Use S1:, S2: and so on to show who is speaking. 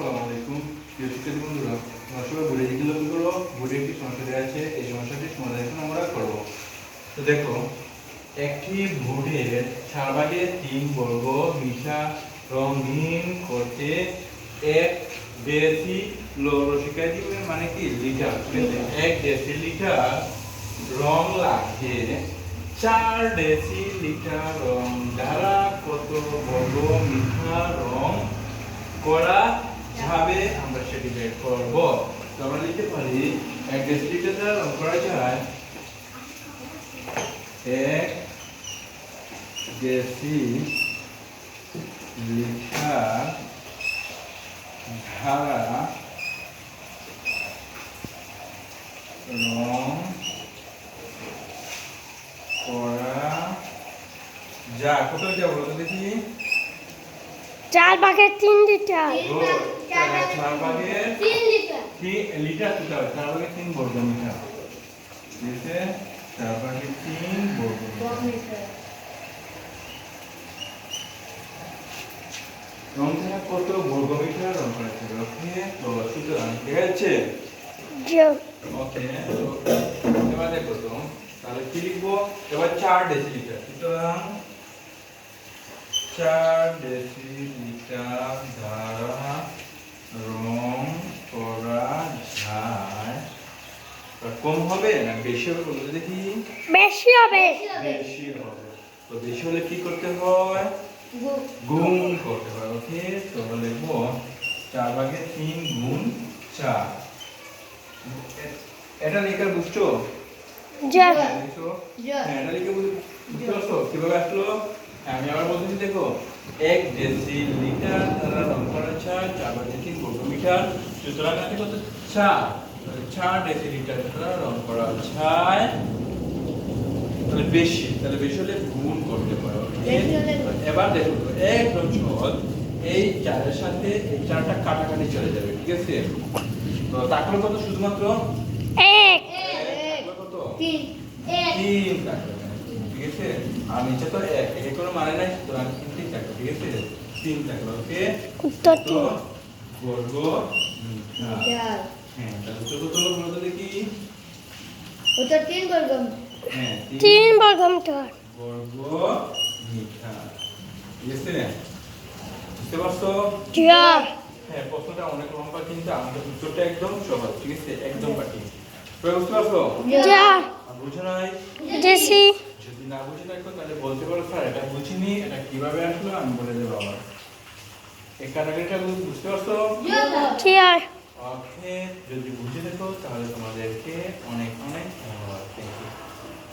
S1: আসসালামু আলাইকুম। প্রিয় শিক্ষার্থী বন্ধুরা তোমরা সবাই বোর্ডে দিকে লক্ষ্য করো? বোর্ডে একটি সমস্যা দেওয়া আছে এই সমস্যাটির সমাধান এখন আমরা করব। তো দেখো একটি বোর্ডের চার তিন বর্গ মিশা রঙিন করতে এক ডেসি শিক্ষার্থী মানে কি? লিটার। এক ডেসি লিটার রং লাগছে। চার ডেসি লিটার রং দ্বারা কত বর্গ মিঠা রং করা যাবে আমরা সেটি বের করব? তো আমরা লিখতে পারি, এক দ্বারা রং করা যায় এক ডেসি লিটার ধারা রং করা যা কোথায় যাব দেখি।
S2: চার ভাগের তিন লিটার।
S1: চার ভাগের
S3: তিন লিটার।
S1: লিটার দিতে হবে চার ভাগের তিন বর্গ মিটার দিতে চার ভাগের তিন বর্গ মিটার রং কত বর্গ মিটার রং করা যাবে ওকে তো সুতরাং ঠিক আছে?
S2: যে
S1: ওকে তো এবার দেখো তো তাহলে কি লিখব? এবার চার ডেসিলিটার সুতরাং চার ডেসিলিটার দ্বারা রং করা যায় তা কম হবে না বেশি হবে বলতে দেখি?
S2: বেশি হবে।
S1: বেশি হবে। তো বেশি হলে কি করতে হয়? গুণ। করতে হয় ওকে? তো লিখব চার ভাগে তিন গুণ চার। এটা লিখে বুঝছ? হ্যাঁ, এটা লিখে বুঝ- বুঝতে পারছ? কীভাবে আসলো? হ্যাঁ, আমি আবার বলতেছি দেখো এক ডেসি লিটার দ্বারা রং করা চার চার ভাগে তিন মিটার সুতরাং কত? চার। চার ডেসি দ্বারা রং করা চায় তাহলে বেশি তাহলে বেশি হলে গুণ করতে পারো। এবার দেখো তো, একদম সহজ এই চারের সাথে এই চারটা কাটাকাটি চলে যাবে ঠিক আছে? তো তারপরে কত শুধুমাত্র?
S2: এক।
S1: কত?
S3: তিন
S1: ঠিক আছে? আর নিচে তো এক একে কোনো মানে নাই তো আমি তিনটি থাকল ঠিক আছে? তিন থাকল ওকে?
S2: উত্তর তিন।
S1: বর্গ মিটার। হ্যাঁ
S3: তিন বর্গ
S1: হ্যাঁ
S2: তিন বর্গ মিটার
S1: বর্গ মিটার ঠিক বুঝতে পারছ? হ্যাঁ প্রশ্নটা অনেক লম্বা কিন্তু আমাদের উত্তরটা একদম সহজ ঠিক আছে? একদম বাকি বুঝতে পারছ? বুঝো নাই? যদি না বুঝে থাকো তাহলে বলতে পারো স্যার এটা বুঝিনি এটা কীভাবে আসলো আমি বলে দেবো আবার। এই বু- বুঝতে পারছ?
S2: চেয়ার
S1: অর্থে যদি বুঝে দেখো তাহলে তোমাদেরকে অনেক অনেক